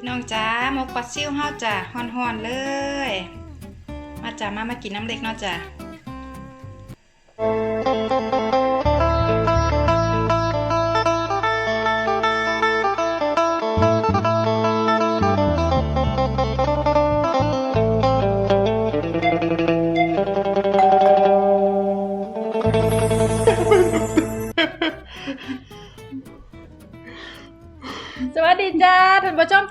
พี่น้องจ้ามกปัดซิ่วเฮาจ้ะฮ้อนๆเลย มาจ้ามามากินน้ำเล็กเนาะจ้ะ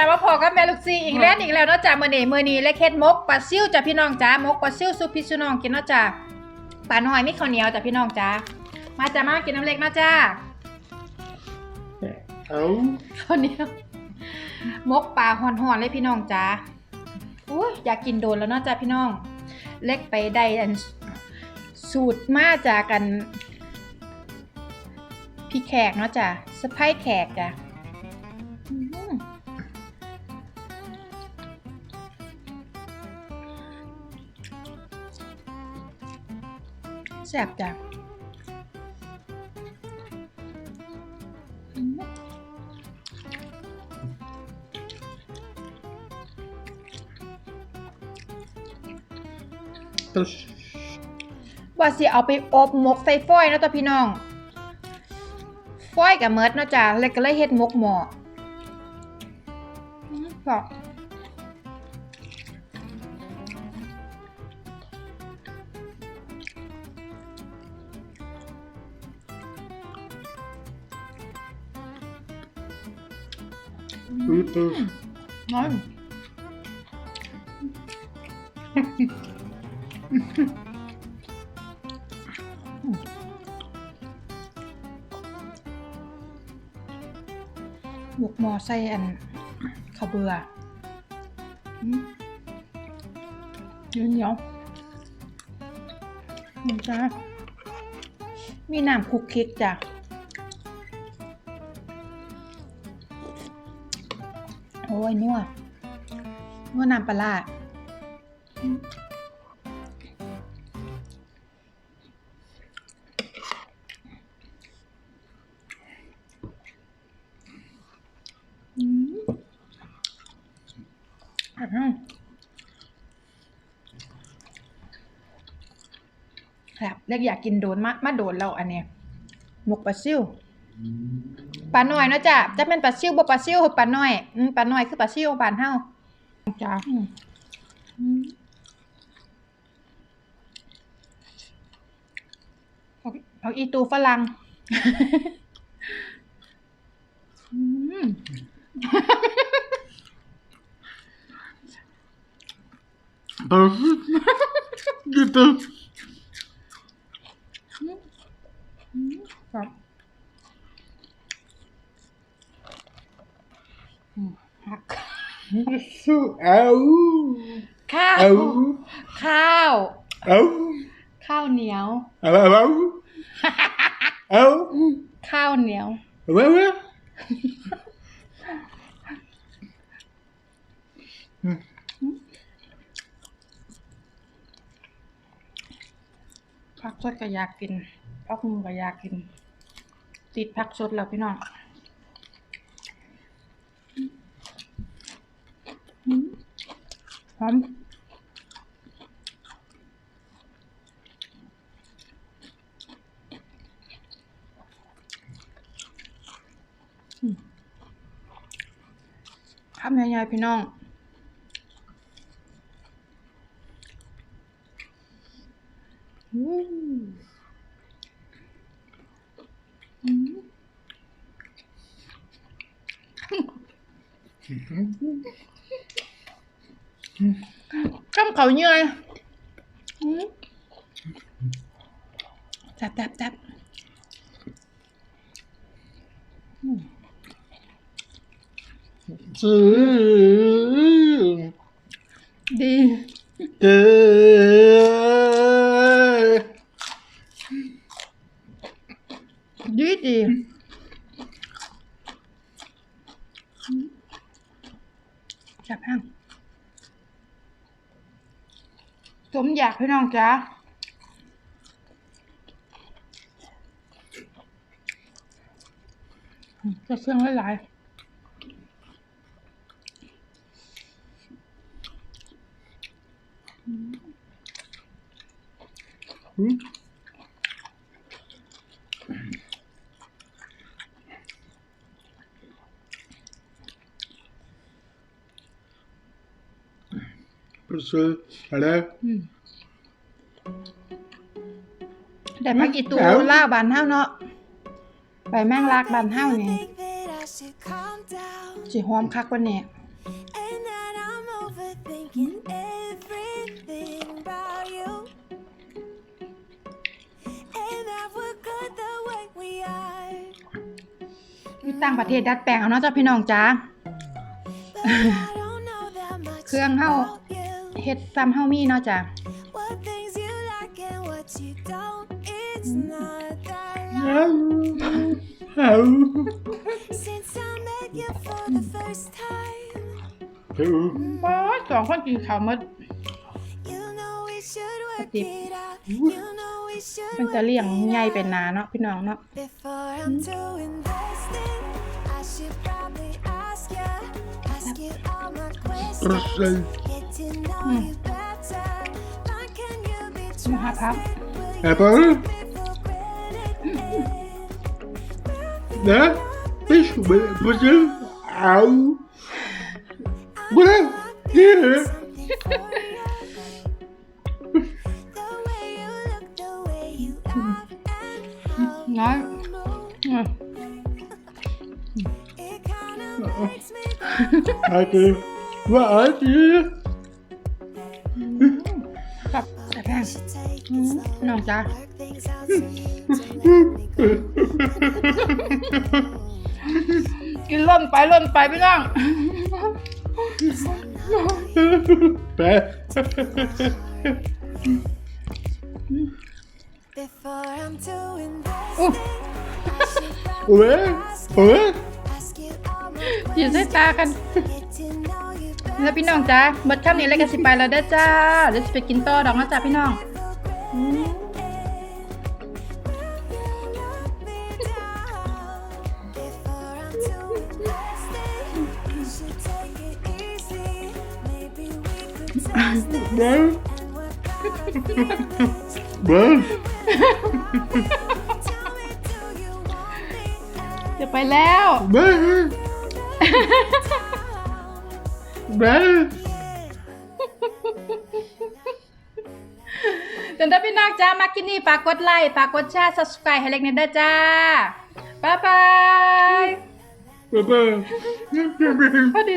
จ้ามาพอกับแม่ลูกซีอีกแล้วอีกแล้วเนาะจ้ามื้อนี้มื้อนี้และเค็ดมกปลาซิ่วจ้ะพี่น้องจ้ามกปลาซิ่วซุปพี่ซุน้องกินเนาะจ้าปลาหน่อยมีข้าวเหนียวจ้ะพี่น้องจ้ามาจ้ามากินน้ำเล็กเนาะจ้าเอาข้าวเหนียวมกปลาห่อนๆเลยพี่น้องจ้าอุ้ยอยากกินโดนแล้วเนาะจ้าพี่น้อง เล็กไปได้อันสูตรมาจากกัน พี่แขกเนาะจ้ะสะพ้ายแขกจ้ะ แซ่บจ้ะอื้อตุชว่าสิเอาไปอบหมกใส่ฟอยเนาะจ้ะพี่น้อง ฟอยกับเมิดเนาะจ้ะแล้วก็เลยเฮ็ดหมกหม้ออื้อพ อตุตุน้อยหมกมอใส่อันข้าวเบื่ออืมเหนียวเหนียวนี่จ้ามีน้ำคลุกคลิกจ้ะ โอ้ยนัวนัวน้ำปลาครับเล็กอยากกินโดนมามาโดนเราอันเนี้ยหมกปลาซิว ปลาหน่อยเนาะจ้ะจะเป็นปลาซิวบ่ปลาซิวปลาหน่อยอืมปลาหน่อยคือปลาซิวบ้านเฮาจ้าเอาเอาอีตูฝรั่ง อืม ตุตุตุ ครับอืม หักสุเอาข้าวเอาข้าว เอาข้าวเหนียวเอาเอาเอาข้าวเหนียวเอาเอาผักสดก็อยากกินผักมุงก็อยากกิน ติดผักสดแล้วพี่น้องอืม หอมอืมคำใหญ่ๆพี่น้องอืมอืมอืม จับจับจับอืมจืดี มอยากพี่น้องจ้าจะเสื่องหลายอื Precis. Eller? ได้พักอีตูแจ๋วล่าวบานเฮาเนาะใบแมงลักบานเฮานี่ Think that I should calm down สิหอมคักกว่านี้ and that I'm overthinking everything about you. And that we're good the way we are. อยู่ต่างประเทศดัดแปลงเอาเนาะจ้าพี่น้องจ้า But I don't know that much เครื่องเฮา about you. เฮ็ดซ้ำเฮามีเนาะจ้า What things you like and what you don't. It's not that long Au. since I met you for the first time. Au. บ่สองคนกินข้าวหมด You know we should work Deep. it out. You know we should มันจะ work เลี้ยง it ใหญ่ out. เป็นนาเนาะพี่น้องเนาะ Before I'm too invested, I Mm. half half. Apple? Да? Fish pudding out. What? Yeah. Right. Yeah. Uh-oh. I do. What แพง should take it อืม slow. น้องจ้า Work things out so you don't make me กินล่นไปล่นไปพี่น้อง Bä. Before I'm too invested, Ooh. I should probably Ove? ask, Ove? ask you all my ยืนใส่ตากัน get to know you แล้วพี่น้องจ้าหมดคำนี้แล้วก็สิไปแล้วเด้อจ้าเดี๋ยวสิไปกินต่อดอกนะจ้าพี่น้อง Before I'm too invested, you should take it easy. Maybe we could test it Bä. and work out. Bä. Tell me, do you want me จะไปแล้ว Bä. Bä. จนถ้าพี่น้องจ้ามากินนี่ฝากกดไลค์ฝากกดแชร์ subscribe ให้เล็กนิดเด้อจ้า บ๊ายบาย Bä. Bä. สวัสดี